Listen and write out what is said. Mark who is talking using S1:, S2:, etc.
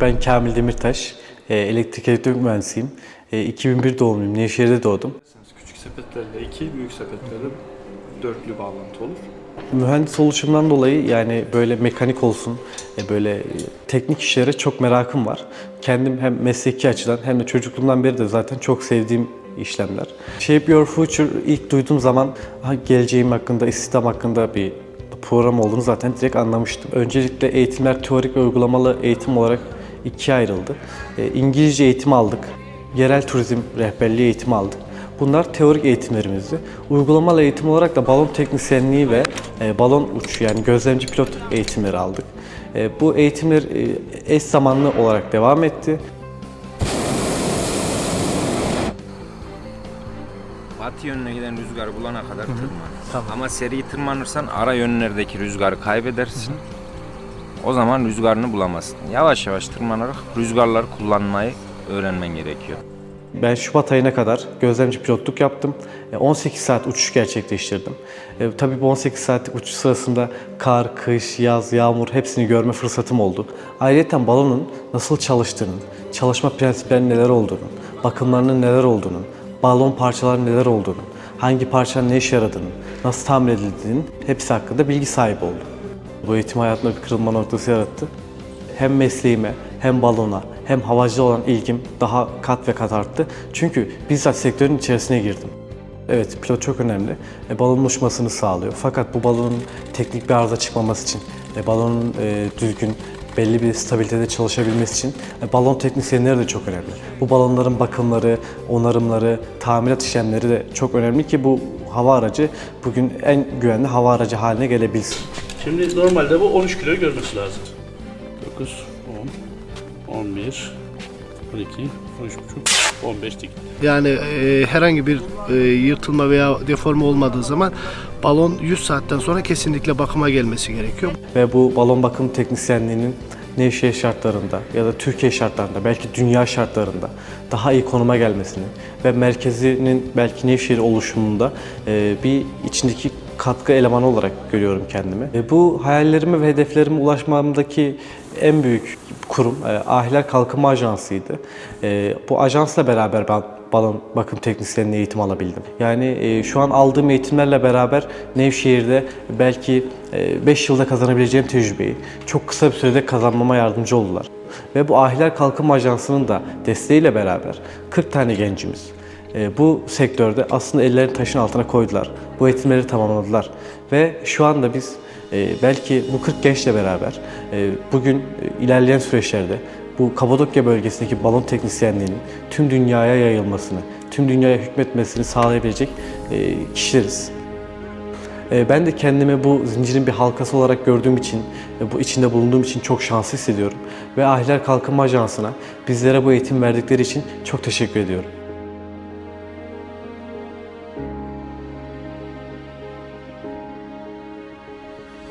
S1: Ben Kamil Demirtaş, e, elektrik elektronik mühendisiyim. E, 2001 doğumluyum, Nevşehir'de doğdum.
S2: Küçük sepetlerle iki, büyük sepetlerle dörtlü bağlantı olur.
S1: Mühendis oluşumdan dolayı yani böyle mekanik olsun, e, böyle e, teknik işlere çok merakım var. Kendim hem mesleki açıdan hem de çocukluğumdan beri de zaten çok sevdiğim işlemler. Shape Your Future ilk duyduğum zaman geleceğim hakkında, istihdam hakkında bir program olduğunu zaten direkt anlamıştım. Öncelikle eğitimler teorik ve uygulamalı eğitim olarak ikiye ayrıldı. E, İngilizce eğitimi aldık, yerel turizm rehberliği eğitimi aldık. Bunlar teorik eğitimlerimizdi. Uygulamalı eğitim olarak da balon teknisyenliği ve e, balon uç yani gözlemci pilot eğitimleri aldık. E, bu eğitimler eş zamanlı olarak devam etti.
S3: Batı yönüne giden rüzgarı bulana kadar tırman. Ama seri tırmanırsan ara yönlerdeki rüzgarı kaybedersin. O zaman rüzgarını bulamazsın. Yavaş yavaş tırmanarak rüzgarları kullanmayı öğrenmen gerekiyor.
S1: Ben Şubat ayına kadar gözlemci pilotluk yaptım. E, 18 saat uçuş gerçekleştirdim. E, tabii bu 18 saatlik uçuş sırasında kar, kış, yaz, yağmur hepsini görme fırsatım oldu. Ayrıca balonun nasıl çalıştığını, çalışma prensiplerinin neler olduğunu, bakımlarının neler olduğunu, balon parçalarının neler olduğunu, hangi parçanın ne işe yaradığını, nasıl tamir edildiğinin hepsi hakkında bilgi sahibi oldum. Bu eğitim hayatımda bir kırılma noktası yarattı hem mesleğime hem balona hem havacılığa olan ilgim daha kat ve kat arttı. Çünkü bizzat sektörün içerisine girdim. Evet pilot çok önemli. E, balonun uçmasını sağlıyor. Fakat bu balonun teknik bir arıza çıkmaması için, e, balonun e, düzgün belli bir stabilitede çalışabilmesi için e, balon teknisyenleri de çok önemli. Bu balonların bakımları, onarımları, tamirat işlemleri de çok önemli ki bu hava aracı bugün en güvenli hava aracı haline gelebilsin.
S2: Şimdi normalde bu 13 kilo görmesi lazım. 9, 10, 11, 12, 13,5, 15 dik.
S4: Yani e, herhangi bir e, yırtılma veya deforme olmadığı zaman balon 100 saatten sonra kesinlikle bakıma gelmesi gerekiyor.
S1: ve bu balon bakım teknisyenliğinin Nevşehir şartlarında ya da Türkiye şartlarında belki dünya şartlarında daha iyi konuma gelmesini ve merkezinin belki Nevşehir oluşumunda e, bir içindeki katkı elemanı olarak görüyorum kendimi. E, bu hayallerime ve hedeflerime ulaşmamdaki en büyük kurum e, Ahiler Kalkınma Ajansı'ydı. Bu ajansla beraber ben balon bakım teknisyenliği eğitim alabildim. Yani e, şu an aldığım eğitimlerle beraber Nevşehir'de belki 5 yılda kazanabileceğim tecrübeyi çok kısa bir sürede kazanmama yardımcı oldular. Ve bu Ahiler Kalkınma Ajansı'nın da desteğiyle beraber 40 tane gencimiz e, bu sektörde aslında ellerini taşın altına koydular. Bu eğitimleri tamamladılar. Ve şu anda biz e, belki bu 40 gençle beraber e, bugün e, ilerleyen süreçlerde bu Kapadokya bölgesindeki balon teknisyenliğinin tüm dünyaya yayılmasını, tüm dünyaya hükmetmesini sağlayabilecek e, kişileriz. E, Ben de kendimi bu zincirin bir halkası olarak gördüğüm için, e, bu içinde bulunduğum için çok şanslı hissediyorum. Ve Ahiler Kalkınma Ajansı'na bizlere bu eğitim verdikleri için çok teşekkür ediyorum.